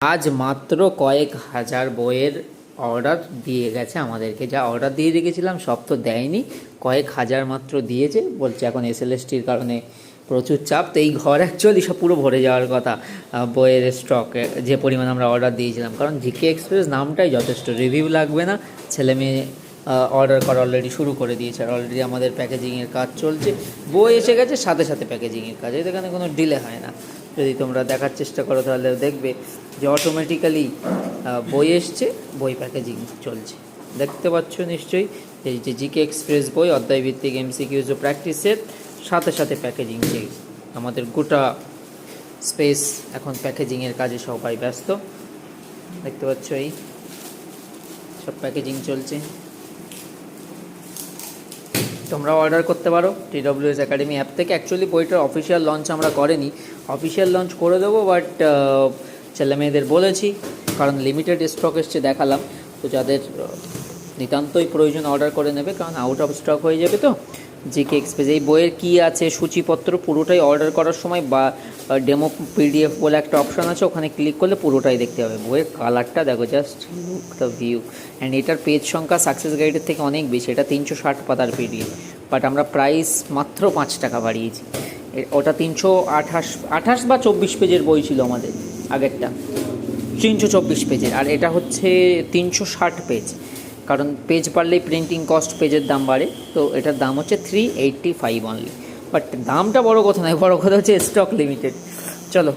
আজ মাত্র কয়েক হাজার বইয়ের অর্ডার দিয়ে গেছে আমাদেরকে। যা অর্ডার দিয়ে রেখেছিলাম, সব তো দেয়নি। কয়েক হাজার মাত্র দিয়েছে। বলছে এখন এসএলএসটির কারণে প্রচুর চাপ। তো এই ঘর অ্যাকচুয়ালি সব পুরো ভরে যাওয়ার কথা বইয়ের স্টকে যে পরিমাণ আমরা অর্ডার দিয়েছিলাম। কারণ জিকে এক্সপ্রেস নামটাই যথেষ্ট। রিভিউ লাগবে না ছেলে মেয়ে অর্ডার করা অলরেডি শুরু করে দিয়েছে আর অলরেডি আমাদের প্যাকেজিংয়ের কাজ চলছে। বই এসে গেছে, সাথে সাথে প্যাকেজিংয়ের কাজ। এখানে কোনো ডিলে হয় না। যদি তোমরা দেখার চেষ্টা করো তাহলে দেখবে যে অটোমেটিক্যালি বই এসছে, বই প্যাকেজিং চলছে। দেখতে পাচ্ছ নিশ্চয়ই এই যে জিকে এক্সপ্রেস বই অধ্যায় ভিত্তিক এমসিকিউজ ও প্র্যাকটিসের সাথে সাথে প্যাকেজিং যে আমাদের গোটা স্পেস এখন প্যাকেজিংয়ের কাজে সবাই ব্যস্ত। দেখতে পাচ্ছ এই সব প্যাকেজিং চলছে। তোমরা অর্ডার করতে পারো। T W S academy app থেকে। অ্যাকচুয়ালি বইটার অফিসিয়াল লঞ্চ আমরা করিনি। অফিসিয়াল লঞ্চ করে দেবো বাট ছেলে মেয়েদের বলেছি, কারণ লিমিটেড স্টক এসছে, দেখালাম। তো যাদের নিতান্তই প্রয়োজন অর্ডার করে নেবে, কারণ আউট অফ স্টক হয়ে যাবে তো। জিকে এক্সপ্রেস এই বইয়ের কী আছে, সূচিপত্র, পুরোটাই অর্ডার করার সময় বা ডেমো পিডিএফ বলে একটা অপশান আছে, ওখানে ক্লিক করলে পুরোটাই দেখতে হবে। বইয়ের কালারটা দেখো just look the view and এটার পেজ সংখ্যা সাকসেস গাইডের থেকে অনেক বেশি, এটা তিনশো ষাট পাতার পিডিএফ বাট আমরা প্রাইস মাত্র পাঁচ টাকা বাড়িয়েছি। ওটা তিনশো আঠাশ আঠাশ বা চব্বিশ পেজের বই ছিল আমাদের আগেরটা। তিনশো চব্বিশ পেজের। আর এটা হচ্ছে তিনশো ষাট পেজ। কারণ পেজ বাড়লেই প্রিন্টিং কস্ট পেজের দাম বাড়ে। তো এটার দাম হচ্ছে three eighty five only but দামটা বড় কথা নয়, বড় কথা হচ্ছে স্টক লিমিটেড চলো।